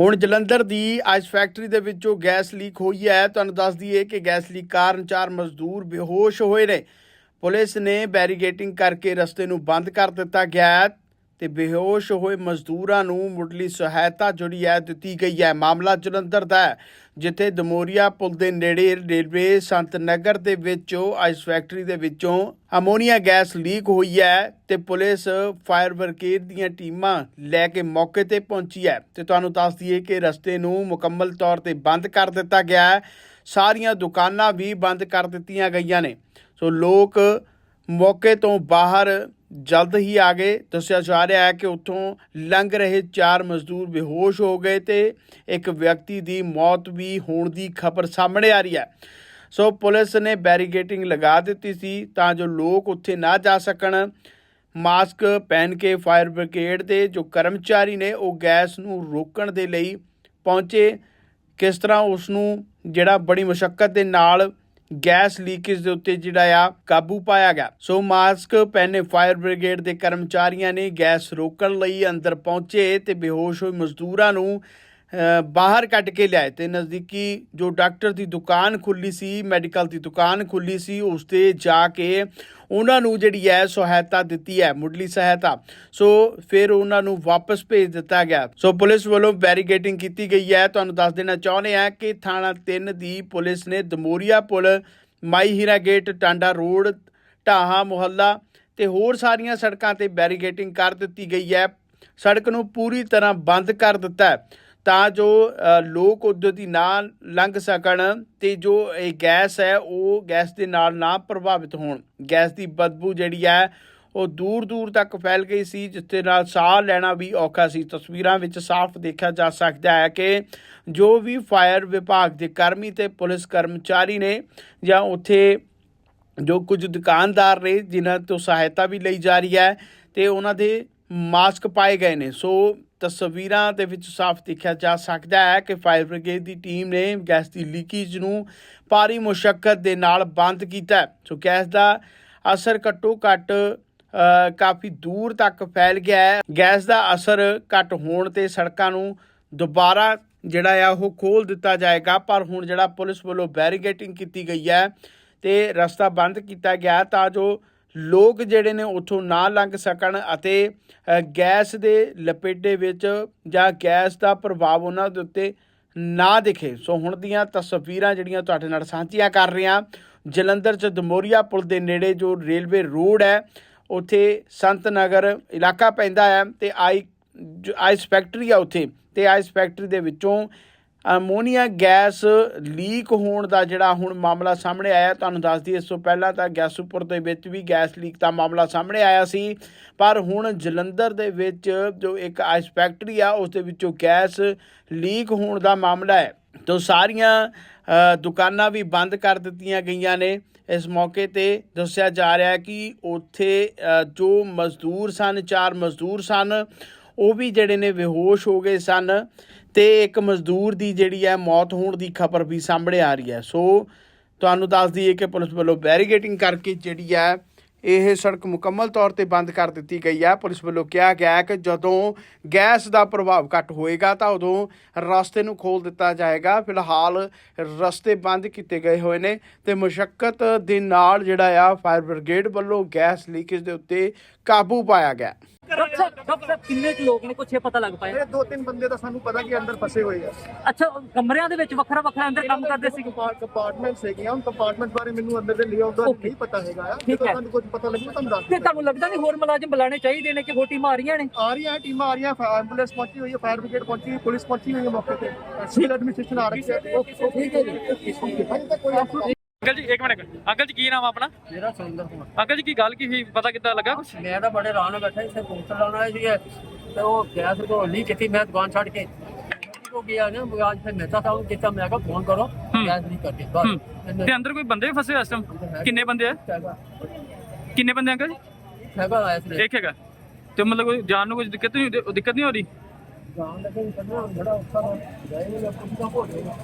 ਹੁਣ ਜਲੰਧਰ ਦੀ ice factory ਦੇ ਵਿੱਚੋਂ ਗੈਸ ਲੀਕ ਹੋਈ ਹੈ। ਤੁਹਾਨੂੰ ਦੱਸ ਦਈਏ ਕਿ ਗੈਸ ਲੀਕ ਕਾਰਨ ਚਾਰ ਮਜ਼ਦੂਰ ਬੇਹੋਸ਼ ਹੋਏ ਨੇ। ਪੁਲਿਸ ਨੇ ਬੈਰੀਗੇਟਿੰਗ ਕਰਕੇ ਰਸਤੇ ਨੂੰ ਬੰਦ ਕਰ ਦਿੱਤਾ ਗਿਆ ਤੇ ਬੇਹੋਸ਼ ਹੋਏ ਮਜ਼ਦੂਰਾਂ ਨੂੰ ਮੁੱਢਲੀ ਸਹਾਇਤਾ ਜਿਹੜੀ ਹੈ ਦਿੱਤੀ ਗਈ ਹੈ। ਮਾਮਲਾ ਜਲੰਧਰ ਦਾ ਹੈ, ਜਿੱਥੇ ਦਮੋਰੀਆ ਪੁਲ ਦੇ ਨੇੜੇ ਰੇਲਵੇ ਸੰਤ ਨਗਰ ਦੇ ਵਿੱਚੋਂ ਆਈਸ ਫੈਕਟਰੀ ਦੇ ਵਿੱਚੋਂ ਅਮੋਨੀਆ ਗੈਸ ਲੀਕ ਹੋਈ ਹੈ ਤੇ ਪੁਲਿਸ ਫਾਇਰ ਬ੍ਰਿਗੇਡ ਦੀਆਂ ਟੀਮਾਂ ਲੈ ਕੇ ਮੌਕੇ ਤੇ ਪਹੁੰਚੀ ਹੈ। ਤੇ ਤੁਹਾਨੂੰ ਦੱਸ ਦਈਏ ਕਿ ਰਸਤੇ ਨੂੰ ਮੁਕੰਮਲ ਤੌਰ ਤੇ ਬੰਦ ਕਰ ਦਿੱਤਾ ਗਿਆ ਹੈ। ਸਾਰੀਆਂ ਦੁਕਾਨਾਂ ਵੀ ਬੰਦ ਕਰ ਦਿੱਤੀਆਂ ਗਈਆਂ ਨੇ। ਸੋ ਲੋਕ ਮੌਕੇ ਤੋਂ ਬਾਹਰ ਜਲਦ ਹੀ ਆ ਗਏ। ਦੱਸਿਆ ਜਾ ਰਿਹਾ ਹੈ ਕਿ ਉੱਥੋਂ ਲੰਘ ਰਹੇ ਚਾਰ ਮਜ਼ਦੂਰ ਬੇਹੋਸ਼ ਹੋ ਗਏ ਤੇ ਇੱਕ ਵਿਅਕਤੀ ਦੀ ਮੌਤ ਵੀ ਹੋਣ ਦੀ ਖਬਰ ਸਾਹਮਣੇ ਆ ਰਹੀ ਹੈ। ਸੋ ਪੁਲਿਸ ਨੇ ਬੈਰੀਗੇਟਿੰਗ ਲਗਾ ਦਿੱਤੀ ਸੀ ਤਾਂ ਜੋ ਲੋਕ ਉੱਥੇ ਨਾ ਜਾ ਸਕਣ। ਮਾਸਕ ਪਹਿਨ ਕੇ ਫਾਇਰ ਬ੍ਰਿਗੇਡ ਦੇ ਜੋ ਕਰਮਚਾਰੀ ਨੇ ਉਹ ਗੈਸ ਨੂੰ ਰੋਕਣ ਦੇ ਲਈ ਪਹੁੰਚੇ। ਕਿਸ ਤਰ੍ਹਾਂ ਉਸ ਨੂੰ ਜਿਹੜਾ ਬੜੀ ਮੁਸ਼ਕਲ ਦੇ ਨਾਲ ਗੈਸ ਲੀਕੇਜ ਦੇ ਉੱਤੇ ਜਿਹੜਾ ਆ ਕਾਬੂ ਪਾਇਆ ਗਿਆ। ਸੋ ਮਾਸਕ ਪਹਿਨੇ ਫਾਇਰ ਬ੍ਰਿਗੇਡ ਦੇ ਕਰਮਚਾਰੀਆਂ ਨੇ ਗੈਸ ਰੋਕਣ ਲਈ ਅੰਦਰ ਪਹੁੰਚੇ ਤੇ ਬੇਹੋਸ਼ ਹੋਏ ਮਜ਼ਦੂਰਾਂ ਨੂੰ ਬਾਹਰ ਕੱਢ ਕੇ ਲਿਆਏ ਤੇ ਨਜ਼ਦੀਕੀ ਜੋ ਡਾਕਟਰ ਦੀ ਦੁਕਾਨ ਖੁੱਲੀ ਸੀ, ਮੈਡੀਕਲ ਦੀ ਦੁਕਾਨ ਖੁੱਲੀ ਸੀ, ਉਸ ਤੇ ਜਾ ਕੇ ਉਹਨਾਂ ਨੂੰ ਜਿਹੜੀ ਹੈ ਸਹਾਇਤਾ ਦਿੱਤੀ ਹੈ, ਮੁੱਢਲੀ ਸਹਾਇਤਾ। ਸੋ ਫਿਰ ਉਹਨਾਂ ਨੂੰ ਵਾਪਸ ਭੇਜ ਦਿੱਤਾ ਗਿਆ। ਸੋ ਪੁਲਿਸ ਵੱਲੋਂ ਬੈਰੀਗੇਟਿੰਗ ਕੀਤੀ ਗਈ ਹੈ। ਤੁਹਾਨੂੰ ਦੱਸ ਦੇਣਾ ਚਾਹੁੰਦੇ ਹਾਂ ਕਿ ਥਾਣਾ 3 ਦੀ ਪੁਲਿਸ ਨੇ ਦਮੋਰੀਆ ਪੁਲ, ਮਾਈ ਹੀਰਾ ਗੇਟ, ਟਾਂਡਾ ਰੋਡ, ਢਾਹਾ ਮੁਹੱਲਾ ਤੇ ਹੋਰ ਸਾਰੀਆਂ ਸੜਕਾਂ ਤੇ ਬੈਰੀਗੇਟਿੰਗ ਕਰ ਦਿੱਤੀ ਗਈ ਹੈ। ਸੜਕ ਨੂੰ ਪੂਰੀ ਤਰ੍ਹਾਂ ਬੰਦ ਕਰ ਦਿੱਤਾ ਹੈ। ਤਾਂ ਜੋ ਲੋਕ ਉਦੋਂ ਦੀ ਨਾ ਲੰਘ ਸਕਣ ਤੇ ਜੋ ਇਹ ਗੈਸ ਹੈ, ਉਹ ਗੈਸ ਦੇ ਨਾਲ ਨਾ ਪ੍ਰਭਾਵਿਤ ਹੋਣ। ਗੈਸ ਦੀ ਬਦਬੂ ਜਿਹੜੀ ਹੈ, ਉਹ ਦੂਰ ਦੂਰ ਤੱਕ ਫੈਲ ਗਈ ਸੀ ਜਿਸ ਦੇ ਨਾਲ ਸਾਹ ਲੈਣਾ ਵੀ ਔਖਾ ਸੀ। ਤਸਵੀਰਾਂ ਵਿੱਚ ਸਾਫ਼ ਦੇਖਿਆ ਜਾ ਸਕਦਾ ਹੈ ਕਿ ਜੋ ਵੀ ਫਾਇਰ ਵਿਭਾਗ ਦੇ ਕਰਮੀ ਤੇ ਪੁਲਿਸ ਕਰਮਚਾਰੀ ਨੇ ਜਾਂ ਉੱਥੇ ਜੋ ਕੁਝ ਦੁਕਾਨਦਾਰ ਨੇ, ਜਿਨ੍ਹਾਂ ਤੋਂ ਸਹਾਇਤਾ ਵੀ ਲਈ ਜਾ ਰਹੀ ਹੈ ਤੇ ਉਹਨਾਂ ਦੇ ਮਾਸਕ ਪਾਏ ਗਏ ਨੇ। ਸੋ ਤਸਵੀਰਾਂ ਦੇ ਵਿੱਚ ਸਾਫ਼ ਦੇਖਿਆ ਜਾ ਸਕਦਾ ਹੈ ਕਿ ਫਾਇਰ ਬ੍ਰਿਗੇਡ ਦੀ ਟੀਮ ਨੇ ਗੈਸ ਦੀ ਲੀਕੇਜ ਨੂੰ ਭਾਰੀ ਮੁਸ਼ਕਲ ਦੇ ਨਾਲ ਬੰਦ ਕੀਤਾ ਸੋ ਗੈਸ ਦਾ ਅਸਰ ਘੱਟੋ ਘੱਟ ਕਾਫੀ ਦੂਰ ਤੱਕ ਫੈਲ ਗਿਆ ਹੈ। ਗੈਸ ਦਾ ਅਸਰ ਘੱਟ ਹੋਣ ਤੇ ਸੜਕਾਂ ਨੂੰ ਦੁਬਾਰਾ ਜਿਹੜਾ ਆ ਉਹ ਖੋਲ ਦਿੱਤਾ ਜਾਏਗਾ, ਪਰ ਹੁਣ ਜਿਹੜਾ ਪੁਲਿਸ ਵੱਲੋਂ ਬੈਰੀਗੇਟਿੰਗ ਕੀਤੀ ਗਈ ਹੈ ਤੇ ਰਸਤਾ ਬੰਦ ਕੀਤਾ ਗਿਆ ਤਾਂ ਜੋ ਲੋਕ ਜਿਹੜੇ ਨੇ ਉੱਥੋਂ ਨਾ ਲੰਘ ਸਕਣ ਅਤੇ ਗੈਸ ਦੇ ਲਪੇਟੇ ਵਿੱਚ ਜਾਂ ਗੈਸ ਦਾ ਪ੍ਰਭਾਵ ਉਹਨਾਂ ਦੇ ਉੱਤੇ ਨਾ ਦਿਖੇ। ਸੋ ਹੁਣ ਦੀਆਂ ਤਸਵੀਰਾਂ ਜਿਹੜੀਆਂ ਤੁਹਾਡੇ ਨਾਲ ਸਾਂਝੀਆਂ ਕਰ ਰਿਹਾ, ਜਲੰਧਰ ਚ ਦਮੋਰੀਆ ਪੁਲ ਦੇ ਨੇੜੇ ਜੋ ਰੇਲਵੇ ਰੋਡ ਹੈ, ਉੱਥੇ ਸੰਤ ਨਗਰ ਇਲਾਕਾ ਪੈਂਦਾ ਹੈ ਤੇ ਆਈ, ਜੋ, ਆਈਸ ਫੈਕਟਰੀ ਆ ਉੱਥੇ। ਤੇ ਆਈਸ ਫੈਕਟਰੀ ਦੇ ਵਿੱਚੋਂ ਅਮੋਨੀਆ ਗੈਸ ਲੀਕ ਹੋਣ ਦਾ ਜਿਹੜਾ ਹੁਣ ਮਾਮਲਾ ਸਾਹਮਣੇ ਆਇਆ, ਤੁਹਾਨੂੰ ਦੱਸ ਦਈਏ, ਇਸ ਤੋਂ ਪਹਿਲਾਂ ਤਾਂ ਗੈਸੂਪੁਰ ਦੇ ਵਿੱਚ ਵੀ ਗੈਸ ਲੀਕ ਦਾ ਮਾਮਲਾ ਸਾਹਮਣੇ ਆਇਆ ਸੀ। ਪਰ ਹੁਣ ਜਲੰਧਰ ਦੇ ਵਿੱਚ ਜੋ ਇੱਕ ਆਈਸ ਫੈਕਟਰੀ ਆ, ਉਸ ਦੇ ਵਿੱਚੋਂ ਗੈਸ ਲੀਕ ਹੋਣ ਦਾ ਮਾਮਲਾ ਹੈ। ਤੋਂ ਸਾਰੀਆਂ ਦੁਕਾਨਾਂ ਵੀ ਬੰਦ ਕਰ ਦਿੱਤੀਆਂ ਗਈਆਂ ਨੇ। ਇਸ ਮੌਕੇ ਤੇ ਦੱਸਿਆ ਜਾ ਰਿਹਾ ਹੈ ਕਿ ਉੱਥੇ ਜੋ ਮਜ਼ਦੂਰ ਸਨ, ਚਾਰ ਮਜ਼ਦੂਰ ਸਨ ਉਹ ਵੀ ਜਿਹੜੇ ਨੇ ਬੇਹੋਸ਼ ਹੋ ਗਏ ਸਨ ਤੇ ਇੱਕ ਮਜ਼ਦੂਰ ਦੀ ਜਿਹੜੀ ਹੈ ਮੌਤ ਹੋਣ ਦੀ ਖਬਰ ਵੀ ਸਾਹਮਣੇ ਆ ਰਹੀ ਹੈ। ਸੋ ਤੁਹਾਨੂੰ ਦੱਸ ਦਈਏ ਕਿ ਪੁਲਿਸ ਵੱਲੋਂ ਬੈਰੀਗੇਟਿੰਗ ਕਰਕੇ ਜਿਹੜੀ ਹੈ ਇਹ ਸੜਕ ਮੁਕੰਮਲ ਤੌਰ ਤੇ ਬੰਦ ਕਰ ਦਿੱਤੀ ਗਈ ਹੈ। ਪੁਲਿਸ ਵੱਲੋਂ ਕਿਹਾ ਗਿਆ ਹੈ ਕਿ ਜਦੋਂ ਗੈਸ ਦਾ ਪ੍ਰਭਾਵ ਘੱਟ ਹੋਏਗਾ ਤਾਂ ਉਦੋਂ ਰਸਤੇ ਨੂੰ ਖੋਲ ਦਿੱਤਾ ਜਾਏਗਾ। ਫਿਲਹਾਲ ਰਸਤੇ ਬੰਦ ਕੀਤੇ ਗਏ ਹੋਏ ਨੇ ਤੇ ਮੁਸ਼ਕਲ ਦੇ ਨਾਲ ਜਿਹੜਾ ਆ ਫਾਇਰ ਬ੍ਰਿਗੇਡ ਵੱਲੋਂ ਗੈਸ ਲੀਕੇਜ ਦੇ ਉੱਤੇ ਕਾਬੂ ਪਾਇਆ ਗਿਆ। ਡਾਕਟਰ ਸਾਹਿਬ ਡਾਕਟਰ ਸਾਹਿਬ ਕਿੰਨੇ ਕੁ ਲੋਕ ਨੇ? ਕੁਛ ਇਹ ਪਤਾ ਲੱਗ ਪਾਇਆ? ਇਹ ਦੋ ਤਿੰਨ ਬੰਦੇ ਤਾਂ ਸਾਨੂੰ ਪਤਾ ਕਿ ਅੰਦਰ ਫਸੇ ਹੋਏ ਆ। ਅੱਛਾ ਉਹ ਕਮਰਿਆਂ ਦੇ ਵਿੱਚ ਵੱਖਰਾ ਵੱਖਰਾ ਅੰਦਰ ਕੰਮ ਕਰਦੇ ਸੀ? ਕੰਪਾਰਟਮੈਂਟਸ ਹੈਗੀਆਂ। ਹੁਣ ਕੰਪਾਰਟਮੈਂਟ ਬਾਰੇ ਮੈਨੂੰ ਅੰਦਰ ਦੇ ਲਿਆਉਣ ਦਾ Okay. ਨਹੀਂ ਪਤਾ ਹੈਗਾ। ਆ ਠੀਕ ਜਦੋਂ ਹੈ। ਤੁਹਾਨੂੰ ਕੁਝ ਪਤਾ ਲੱਗੂ ਤੁਹਾਨੂੰ ਦੱਸ ਤੇ ਦਿੰਦਾ। ਤੁਹਾਨੂੰ ਲੱਗਦਾ ਨਹੀਂ ਹੋਰ ਮੁਲਾਜ਼ਮ ਬੁਲਾਣੇ ਚਾਹੀਦੇ ਨੇ ਕਿ ਵੋਟੀ ਮਾਰੀਆਂ ਨੇ? ਆ ਰਹੀਆਂ ਟੀਮਾਂ ਆ ਰਹੀਆਂ ਐਂਬੂਲੈਂਸ ਪਹੁੰਚੀ ਹੋਈ ਹੈ ਫਾਇਰ ਬ੍ਰਿਗੇਡ ਪਹੁੰਚੀ ਹੋਈ ਹੈ ਪੁਲਿਸ ਪਹੁੰਚੀ ਹੋਈ ਹੈ ਮੌਕੇ ਤੇ। ਸਿਵਲ ਐਡਮਿਨਿਸਟ੍ਰੇਸ਼ਨ ਆ ਰਹੀ ਹੈ ਠੀਕ ਹੈ ਜੀ। ਹਜੇ ਤੱਕ ਕੋਈ ਅੰਕਲ ਜੀ ਇੱਕ ਮਿੰਟ ਅੰਕਲ ਜੀ ਕੀ ਨਾਮ ਆ ਆਪਣਾ? ਮੇਰਾ ਸੁਰਿੰਦਰ ਕੁਮਾਰ। ਅੰਕਲ ਜੀ ਕੀ ਗੱਲ ਕੀ ਹੋਈ ਪਤਾ ਕਿੱਦਾਂ ਲੱਗਾ? ਕੁਛ ਮੈਂ ਤਾਂ ਬੜੇ ਨਾਲ ਬੈਠਾ ਇੱਥੇ ਪੋਸਟਰ ਲਾਉਣ ਸੀਗੇ। ਤੇ ਉਹ ਗੈਸ ਤੋਂ ਲੀ ਕੀਤੀ ਮੈਂ ਦੁਕਾਨ ਛੱਡ ਕੇ। ਉਹ ਗਿਆ ਨਾ ਮੈਂ ਅੱਜ ਫਿਰ ਮਹਿਤਾ ਸਾਹਿਬ ਨੂੰ ਕੀਤਾ ਮੈਂ ਕਿਹਾ ਫੋਨ ਕਰੋ ਗੈਸ ਨਹੀਂ ਕਰਦੀ ਹੂੰ। ਬਸ ਤੇ ਅੰਦਰ ਕੋਈ ਬੰਦੇ ਫਸੇ ਹੋਏ ਇਸ time? ਕਿੰਨੇ ਬੰਦੇ ਆ? ਕਿੰਨੇ ਬੰਦੇ ਅੰਕਲ ਜੀ? ਹੈਗਾ ਆਇਆ ਸੀ ਇੱਕ ਹੈਗਾ। ਤੇ ਮਤਲਬ ਕੋਈ ਜਾਨ ਨੂੰ ਕੋਈ ਦਿੱਕਤ ਨਹੀਂ ਹੁੰਦੀ- ਦਿੱਕਤ ਨਹੀਂ ਹੋ ਰਹੀ? ਜਾਣ ਲੱਗੇ ਕਰਨਾ ਬੜਾ ਔਖਾ ਹੋ ਗਏ ਨੇ ਕੁਝ ਨਾ ਹੋ ਜਾਏਗਾ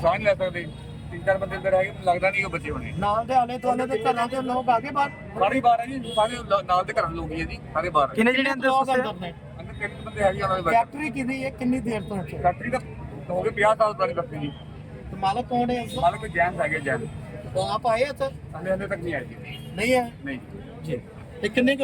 ਸਾਹ ਨਹੀਂ ਲੈ ਸਕਦੇ। ਤਿੰਨ ਚਾਰ ਬੰਦੇ ਅੰਦਰ ਹੈਗੇ ਲੱਗਦਾ ਨਹੀਂ ਉਹ ਬੱਚੇ ਹੋਣੇ। ਨਾਲ ਦੇ ਆਲੇ ਦੁਆਲੇ ਦੇ ਘਰਾਂ ਦੇ ਲੋਕ ਆ ਗਏ ਬਾਹਰ। ਸਾਰੇ ਬਾਹਰ ਹੈ ਜੀ ਸਾਰੇ ਲ- ਨਾਲ ਦੇ ਘਰਾਂ ਦੇ ਲੋਕ ਹੀ ਹੈ ਜੀ ਸਾਰੇ ਬਾਹਰ ਹੈ। ਕਿੰਨੇ ਜਿਹੜੇ ਅੰਦਰ ਫਸੇ ਅੰਦਰ ਤਿੰਨ ਕੁ ਬੰਦੇ ਹੈਗੇ ਉਹਨਾਂ ਦੇ ਫੈਕਟਰੀ ਕਿੰਨੀ ਹੈ ਕਿੰਨੀ ਦੇਰ ਤੋਂ ਇੱਥੇ? ਫੈਕਟਰੀ ਤਾਂ ਹੋ ਗਏ 50 ਸਾਲ ਪੁਰਾਣੀ ਫੈਕਟਰੀ ਜੀ। ਤੇ ਮਾਲਕ ਕੌਣ ਹੈ? ਇਸ ਮਾਲਕ ਜੈਨ ਹੈਗੇ ਜੈਨ ਆਪ ਆਏ ਇੱਥੇ? ਹਲੇ ਹਲੇ ਤੱਕ ਨਹੀਂ ਆਏ ਜੀ। ਨਹੀਂ ਹੈ ਨਹੀਂ ਜੀ। ਤੇ ਕਿੰਨੇ ਕੁ